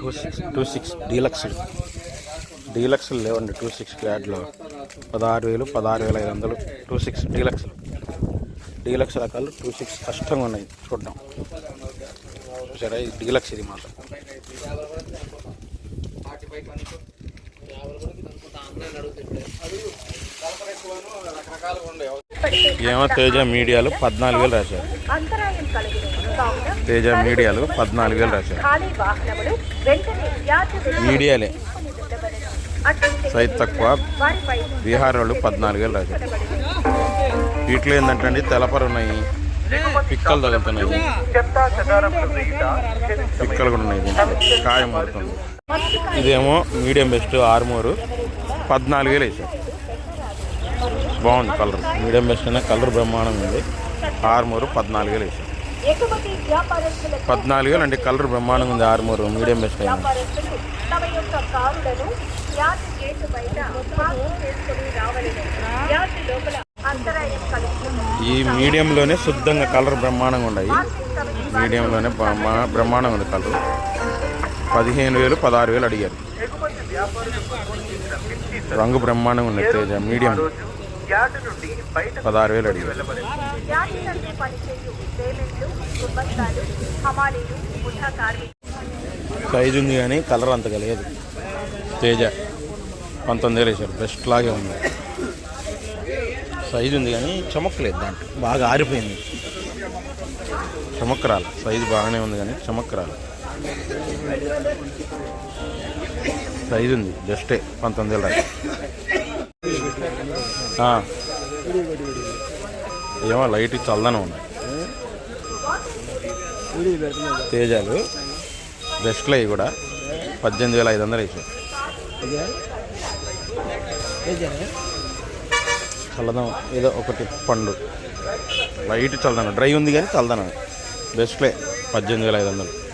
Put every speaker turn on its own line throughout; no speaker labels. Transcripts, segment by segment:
Two six two six deluxe deluxe లేవండి two six క్యాడ్లో. పదహారు వేలు పదహారు వేల ఐదు వందలు. టూ సిక్స్ డీలక్స్లు డీలక్స్ రకాలు టూ సిక్స్ కష్టంగా ఉన్నాయి. చూడడం సరే ఇది డీలక్స్ ఇది మాత్రం. ఏమో తేజ మీడియాలో పద్నాలుగు వేలు రాశారు. తేజ మీడియాలు పద్నాలుగు వేలు రాశారు మీడియాలే. సైజ్ తక్కువ. బీహార్ వాళ్ళు పద్నాలుగు వేలు రాశారు. వీటిలో ఏంటంటే అండి తెలపరు ఉన్నాయి. పిక్కలు తగులుతున్నాయి. పిక్కలు కూడా ఉన్నాయి కాయం పడుతుంది ఇదేమో మీడియం బెస్ట్ ఆర్మూరు. పద్నాలుగు వేలు వేసారు బాగుంది కలర్. మీడియం బెస్ట్ అనే కలర్ బ్రహ్మాండంగా ఉంది. ఆర్మూరు పద్నాలుగు వేలు వేసారు పద్నాలుగు వేలు అంటే కలర్ బ్రహ్మాండంగా ఉంది ఆర్మూరు మీడియం బెస్ట్
తమ యొక్క కారులను వ్యాధి గేటు బయట పార్క్ చేసుకుని రావలను వ్యాధి లోపల అంతరాయం కలిగి
ఈ మీడియంలోనే శుద్ధంగా కలర్ బ్రహ్మాండంగా ఉన్నాయి. మీడియంలోనే బ్రహ్మా- బ్రహ్మాండంగా ఉంది కలర్. పదిహేను వేలు పదహారు వేలు అడిగారు. రంగు బ్రహ్మాండంగా ఉంది తేజ మీడియం. పదహారు వేలు
కార్మికులు.
సైజు ఉంది కానీ కలర్ అంతగా లేదు. తేజ. పంతొమ్మిది వేలు వేసారు బెస్ట్ లాగే ఉంది. సైజు ఉంది కానీ చమక్కలేదు దాంట్లో. బాగా ఆరిపోయింది. చమక్కరాలు. సైజు బాగానే ఉంది కానీ చమక్కరాలు. సైజు ఉంది. జస్టే పంతొమ్మిది వేలు ఏమో లైట్ చల్లనే ఉన్నాయి. తేజాలు. బెస్ట్లు అవి కూడా. పద్దెనిమిది వేల ఐదు వందలు వేసాయి. చల్లదనం. ఏదో ఒకటి పండు. లైట్ చల్లదనం. డ్రై ఉంది కానీ చల్లదనం. బెస్ట్లే. పద్దెనిమిది వేల ఐదు వందలు.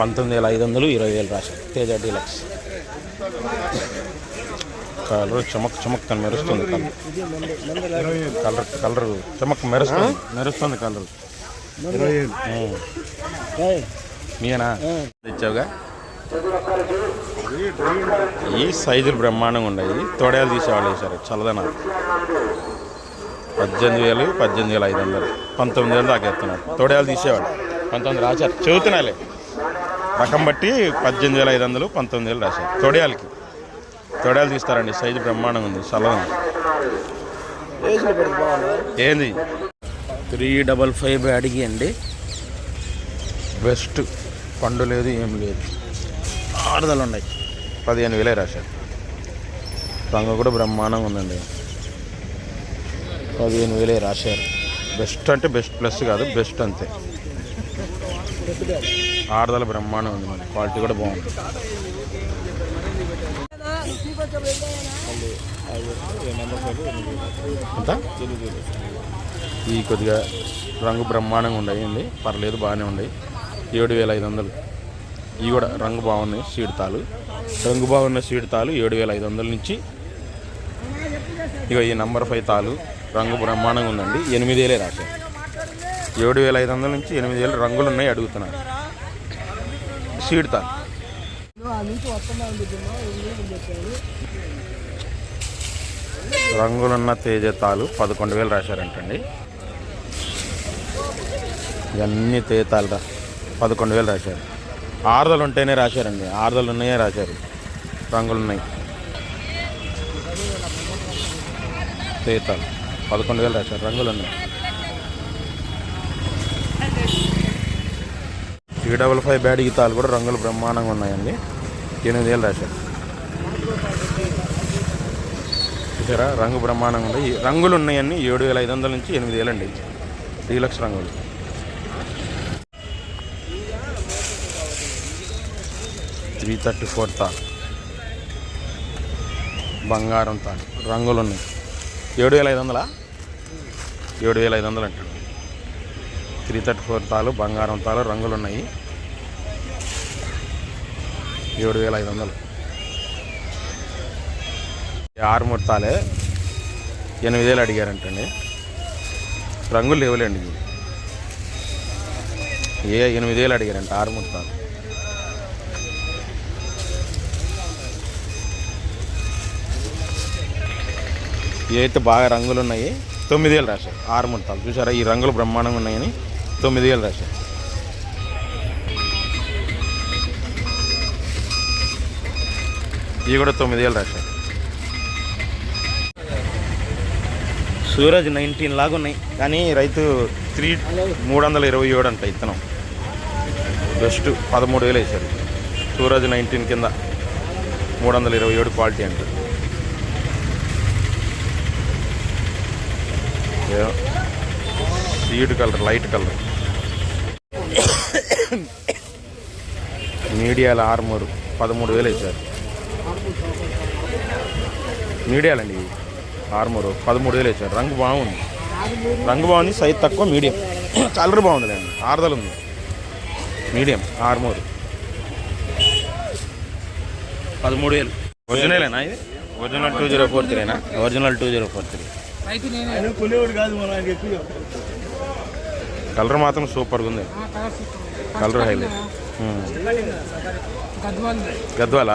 పంతొమ్మిది వేల ఐదు వందలు ఇరవై వేలు రాశారు. తేజ డీలక్స్. కలర్ చమక్ చమక్ అని మెరుస్తుంది కలర్. కలర్ కలర్ చమక్ మెరుస్తుంది. మెరుస్తుంది కలర్. మీనా తెచ్చావుగా ఈ సైజులు బ్రహ్మాండంగా ఉన్నాయి. తోడేలు తీసేవాళ్ళు వేశారు. చల్లదనాలు పద్దెనిమిది వేలు పద్దెనిమిది వేల ఐదు వందలు. పంతొమ్మిది వేలు దాకా ఎత్తున్నారు. తోడేలు తీసేవాళ్ళు. పంతొమ్మిది రాశారు. చెబుతున్నాలే రకం బట్టి పద్దెనిమిది వేల ఐదు వందలు పంతొమ్మిది వేలు రాశారు. తోడేయాలకి. తోడేలు తీస్తారండి సైజు బ్రహ్మాండంగా ఉంది చల్లగా ఏంది? త్రీ డబల్ ఫైవ్ అడిగి అండి. బెస్ట్. పండు లేదు ఏం లేదు. ఆరుదలు ఉన్నాయి. పదిహేను వేలే రాశారు. రంగు కూడా బ్రహ్మాండంగా ఉందండి. పదిహేను వేలే రాశారు. బెస్ట్ అంటే బెస్ట్ ప్లస్ కాదు బెస్ట్ అంతే. ఆరుదల బ్రహ్మాండం ఉంది మరి. క్వాలిటీ కూడా బాగుంది. ఈ కొద్దిగా రంగు బ్రహ్మాండంగా ఉండయండి పర్లేదు బాగానే ఉన్నాయి ఏడు వేల ఐదు వందలు. ఇవి కూడా రంగు బాగున్నాయి సీడ్తాలు రంగు బాగున్న సీడ్తాలు ఏడు వేల ఐదు వందల నుంచి. ఇక ఈ నంబర్ ఫైవ్ తాలు రంగు బ్రహ్మాండంగా ఉందండి. ఎనిమిది వేలే రాశారు ఏడు వేల ఐదు వందల నుంచి ఎనిమిది వేలు రంగులు ఉన్నాయి అడుగుతున్నారు సీడ్ తా రంగులున్న తేజ తాలు పదకొండు వేలు రాశారంటండి. ఇవన్నీ తేతాలు రా పదకొండు వేలు రాశారు. ఆరుదలు ఉంటేనే రాశారండి. ఆరుదలు ఉన్నాయే రాశారు. రంగులు ఉన్నాయి తేతాలు పదకొండు వేలు రాశారు. రంగులు ఉన్నాయి త్రీ డబల్ ఫైవ్ బ్యాడ్ గీతాలు కూడా రంగులు బ్రహ్మాండంగా ఉన్నాయండి. ఎనిమిది వేలు రాశారు. చూసారా? రంగు బ్రహ్మాండంగా ఉంది. ఈ రంగులు ఉన్నాయన్నీ ఏడు వేల ఐదు వందల నుంచి ఎనిమిది వేలండి డీలక్స్ రంగులు. త్రీ థర్టీ ఫోర్ తాల్ బంగారం తాల్ రంగులు ఉన్నాయి. ఏడు వేల ఐదు వందలా? ఏడు వేల ఐదు వందలు అంట త్రీ థర్టీ ఫోర్ తాలు బంగారం తాలు రంగులు ఉన్నాయి ఏడు వేల ఐదు వందలు ఆరు తాలే. ఎనిమిది వేలు అడిగారంటండి. రంగులు లేవులేండి ఇవి. ఏ ఎనిమిది వేలు అడిగారంట ఆరు ముడతాలు ఏ అయితే బాగా రంగులు ఉన్నాయి తొమ్మిది వేలు రాశారు. ఆరు ముడతాలు చూసారా ఈ రంగులు బ్రహ్మాండంగా ఉన్నాయని. తొమ్మిది వేలు రాశారు ఇవి కూడా తొమ్మిది వేలు రాశారు సూరజ్ నైన్టీన్ లాగా ఉన్నాయి. కానీ రైతు త్రీ మూడు వందల ఇరవై ఏడు అంట ఇత్తనం. బెస్ట్ పదమూడు వేలు వేశారు. సూరజ్ నైన్టీన్ కింద మూడు వందల ఇరవై ఏడు క్వాలిటీ అంట. ఏదో సీడ్ కలర్ లైట్ కలర్. మీడియాల ఆర్మూరు పదమూడు వేలు వేసారు మీడియాలండి ఆర్మూరు పదమూడు వేలు వేసారు రంగు బాగుంది. రంగు బాగుంది సైజ్ తక్కువ మీడియం. కలర్ బాగుందిలేండి ఆరుదల ఉంది. మీడియం ఆర్మూరు. పదమూడు వేలు. ఒరిజినలేనా ఇది? Original two zero four త్రీనా? Original two zero four three. Colour మాత్రం సూపర్గా ఉంది.
Colour
highlight.
గద్వాల్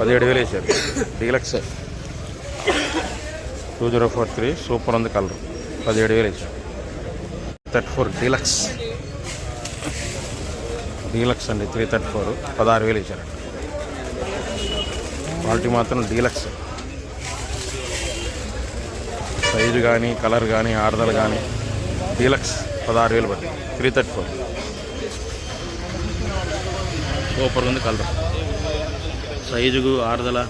పదిహేడు వేలు వేసారు. Deluxe. Two zero four three super ఉంది కలర్. పదిహేడు వేలు వేసారు. Thirty four deluxe. డీలక్స్ అండి త్రీ థర్టీ ఫోర్ పదహారు వేలు ఇచ్చారు క్వాలిటీ మాత్రం డీలక్స్. సైజు కానీ కలర్ కానీ ఆరుదల కానీ డీలక్స్ పదహారు వేలు పట్టింది. Three thirty four. సూపర్ ఉంది కలర్. సైజుకు ఆరుదల.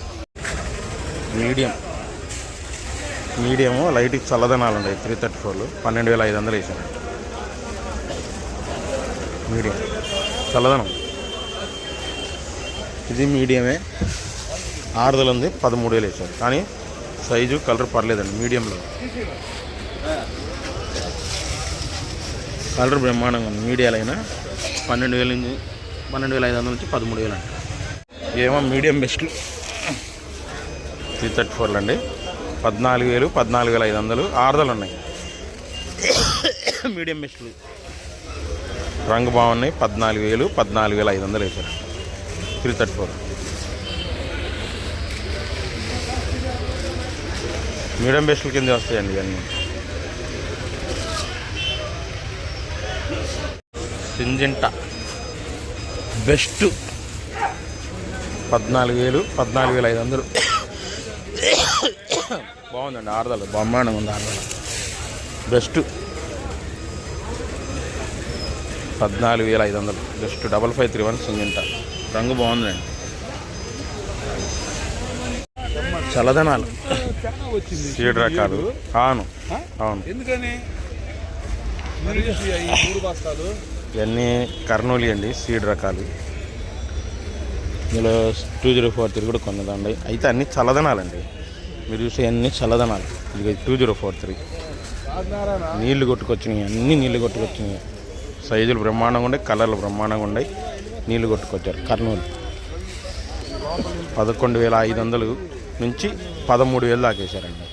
మీడియం. మీడియము లైట్ చల్లదనాలు ఉన్నాయి త్రీ థర్టీ ఫోర్లు. పన్నెండు వేల ఐదు వందలు వేసాను మీడియం. చల్లదనం. ఇది మీడియమే. ఆరుదల ఉంది పదమూడు వేలు వేసారు. కానీ సైజు కలర్ పర్లేదండి మీడియంలో. కలర్ బ్రహ్మాండంగా ఉంది. మీడియాలో అయినా పన్నెండు వేల నుంచి పన్నెండు వేల ఐదు వందల నుంచి పదమూడు వేలు అంట. ఏమో మీడియం బెస్ట్లు త్రీ థర్టీ ఫోర్లు అండి. పద్నాలుగు వేలు పద్నాలుగు వేల ఐదు వందలు ఆరుదలు ఉన్నాయి. మీడియం బెస్ట్లు రంగు బాగున్నాయి. పద్నాలుగు వేలు పద్నాలుగు వేల ఐదు వందలు వేసారు త్రీ థర్టీ ఫోర్. మీడియం బెస్ట్ల కింద వస్తాయండి ఇవన్నీ. సింజంట. బెస్ట్. పద్నాలుగు వేలు పద్నాలుగు వేల ఐదు వందలు. బాగుందండి ఆరుదల బ్రహ్మాండంగా ఉంది ఆరుదల. బెస్ట్. పద్నాలుగు వేల ఐదు వందలు. Best. Double five three one Syngenta. రంగు బాగుందండి. చల్లదనాలు. సీడ్ రకాలు. అవును అవును.
ఎందుకని?
ఇవన్నీ కర్నూలు అండి సీడ్ రకాలు. ఇందులో టూ జీరో ఫోర్ త్రీ కూడా కొన్నదండి. అయితే అన్ని చల్లదనాలండి. మీరు చూసే అన్ని చల్లదనాలు. ఇది టూ జీరో ఫోర్ త్రీ. నీళ్ళు కొట్టుకొచ్చినాయి అన్ని నీళ్ళు కొట్టుకొచ్చినాయి. సైజులు బ్రహ్మాండంగా ఉన్నాయి కలర్లు బ్రహ్మాండంగా ఉన్నాయి. నీళ్ళు కొట్టుకొచ్చారు కర్నూలు. పదకొండు వేల ఐదు వందలు నుంచి పదమూడు వేలు దాకేశారండి.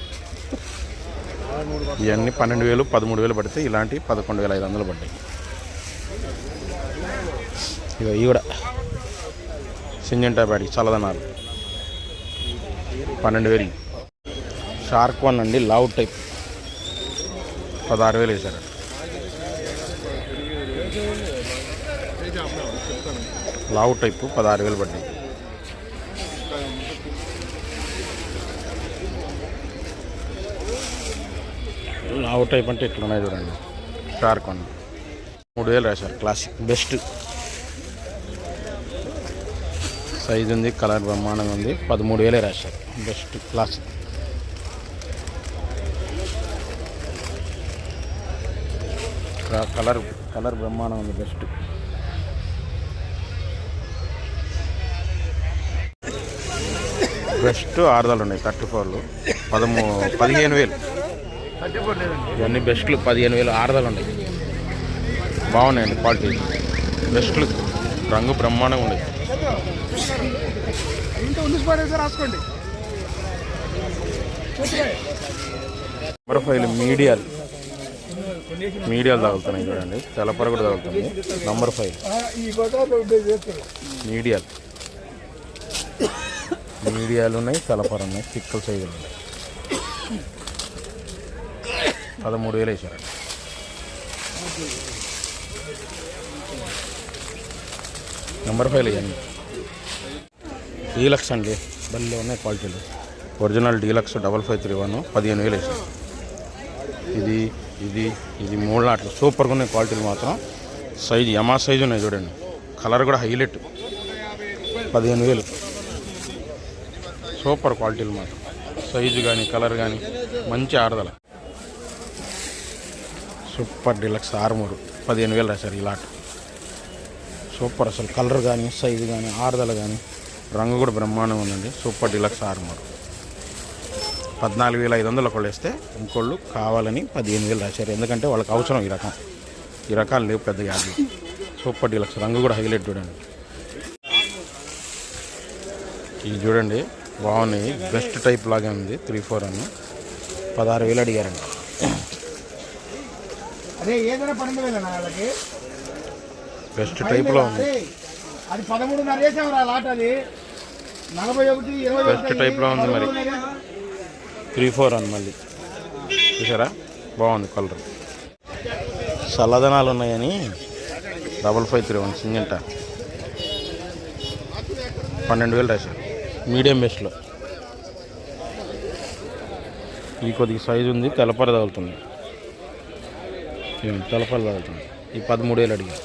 ఇవన్నీ పన్నెండు వేలు పదమూడు వేలు పడితే ఇలాంటి పదకొండు వేల ఐదు వందలు పడ్డాయి. ఇక ఇవి కూడా. సింజంటా చల్లదనాలు. పన్నెండు వేలు. షార్క్ వన్ అండి లావ్ టైప్. పదహారు వేలు వేశారు. లావు టైపు పదహారు వేలు పడ్డాయి. లావు టైప్ అంటే ఇట్లున్నాయి చూడండి. Shark one. మూడు వేలు రాశారు. Classic best. సైజ్ ఉంది కలర్ బ్రహ్మాండంగా ఉంది. పదమూడు వేలే రాశారు. బెస్ట్ క్లాస్ కలర్ కలర్ బ్రహ్మాండం ఉంది బెస్ట్ బెస్ట్ ఆరుదాలు ఉన్నాయి థర్టీ ఫోర్లు పదమూ పదిహేను వేలు. ఇవన్నీ బెస్ట్లు పదిహేను వేలు ఆరుదాలు ఉన్నాయి. బాగున్నాయండి క్వాలిటీ బెస్ట్లు రంగు బ్రహ్మాండంగా ఉన్నాయి
రాసుకోండి.
మీడియాలు. మీడియాలు తగులుతున్నాయి చూడండి. తెల్లపర కూడా తగులుతుంది. నంబర్ ఫైవ్ మీడియాలు. మీడియాలు ఉన్నాయి తెల్లపర ఉన్నాయి చిక్కల సైజులు ఉన్నాయి. పదమూడు వేలు వేసారండి. నెంబర్ ఫైవ్ ఇవన్నీ డీలక్స్ అండి. బల్లే ఉన్నాయి క్వాలిటీలు. Original deluxe double five three one పదిహేను వేలు వేసారు ఇది ఇది ఇది మూడు నాట్లు. సూపర్గా ఉన్నాయి క్వాలిటీలు మాత్రం. సైజు యమా సైజు ఉన్నాయి చూడండి. కలర్ కూడా హైలైట్. పదిహేను వేలు. సూపర్ క్వాలిటీలు మాత్రం. సైజు కానీ కలర్ కానీ మంచి ఆరుదల. Super deluxe Armoor. పదిహేను వేలు రాశారు ఈ లాట్. సూపర్ అసలు కలర్ కానీ సైజు కానీ ఆరుదల కానీ రంగు కూడా బ్రహ్మాండంగా ఉందండి. సూపర్ డిలక్స్ ఆర్మూర్ పద్నాలుగు వేల ఐదు వందలు ఒకళ్ళు వేస్తే ఇంకోళ్ళు కావాలని పదిహేను వేలు రాశారు. ఎందుకంటే వాళ్ళకి అవసరం ఈ రకం. ఈ రకాలు లేవు పెద్ద యాడ్లు. సూపర్ డీలక్స్ రంగు కూడా హైలైట్ చూడండి. ఇది చూడండి బాగున్నాయి. బెస్ట్ టైప్ లాగే ఉంది త్రీ ఫోర్ అని పదహారు వేలు అడిగారండి. బెస్ట్ టైప్లో ఉంది.
అదే, పదమూడున్నర వేసాం రా లాట్ అది
బెస్ట్ టైప్లో ఉంది మరి. త్రీ ఫోర్ అని మళ్ళీ. చూసారా? బాగుంది కలర్ చల్లదనాలు ఉన్నాయని double five three one Syngenta. పన్నెండు వేలు రాశారు. మీడియం బెస్ట్లో ఈ కొద్దిగా సైజు ఉంది తెల్లపర తగులుతుంది. తెల్లపర తగులుతుంది? ఈ పదమూడు వేలు అడిగారు.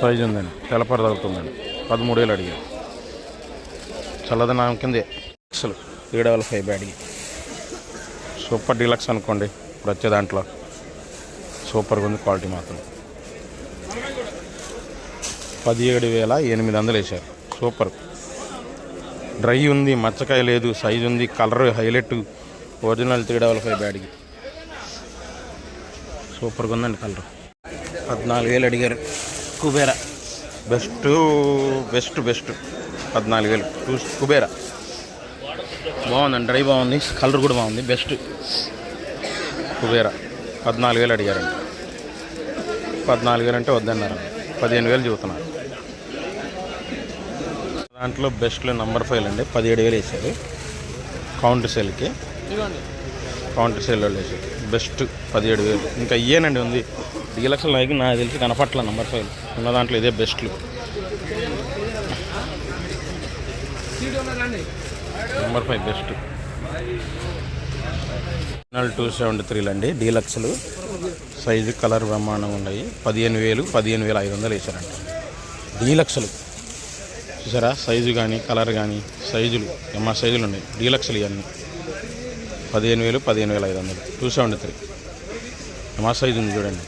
సైజు ఉందండి తెల్లపర తగులుతుందండి పదమూడు వేలు అడిగారు. చల్లదనం కిందే. అసలు త్రీ డబల్ ఫైవ్ బ్యాడ్కి. సూపర్ డీలక్స్ అనుకోండి ఇప్పుడు వచ్చే దాంట్లో. సూపర్గా ఉంది క్వాలిటీ మాత్రం. పదిహేడు వేల ఎనిమిది వందలు వేశారు. సూపర్. డ్రై ఉంది మచ్చకాయ లేదు సైజు ఉంది colour highlight original three double five బ్యాడ్కి. సూపర్గా ఉందండి కలర్. పద్నాలుగు వేలు అడిగారు. కుబేరా. Best best best. పద్నాలుగు వేలు. టూ కుబేరా. బాగుందండి డ్రై బాగుంది కలర్ కూడా బాగుంది బెస్ట్. కుబేరా. పద్నాలుగు వేలు అడిగారండి. పద్నాలుగు వేలు అంటే వద్దన్నారు. పదిహేను వేలు చెబుతున్నారు. దాంట్లో బెస్ట్లో నంబర్ ఫైవ్ అండి. పదిహేడు వేలు వేసారు కౌంటర్ సేల్కి. కౌంటర్ సేల్ వాళ్ళు వేసారు బెస్ట్ పదిహేడు వేలు. ఇంకా ఇయ్యేనండి ఉంది. డీలక్స్ లైక్ నాకు తెలిసి కనపట్ల నంబర్ ఫైవ్. ఉన్న దాంట్లో ఇదే బెస్ట్లు. Number five best two seventy త్రీలు అండి డీలక్స్లు. సైజు కలర్ బ్రహ్మాండంగా ఉన్నాయి. పదిహేను వేలు పదిహేను వేల ఐదు వందలు వేసారంట డీలక్స్లు. చూసారా? సైజు కానీ కలర్ కానీ సైజులు ఎమ్మా సైజులు ఉన్నాయి. డీలక్స్లు ఇవన్నీ. పదిహేను వేలు పదిహేను వేల ఐదు వందలు. Two seventy three MR size ఉంది చూడండి.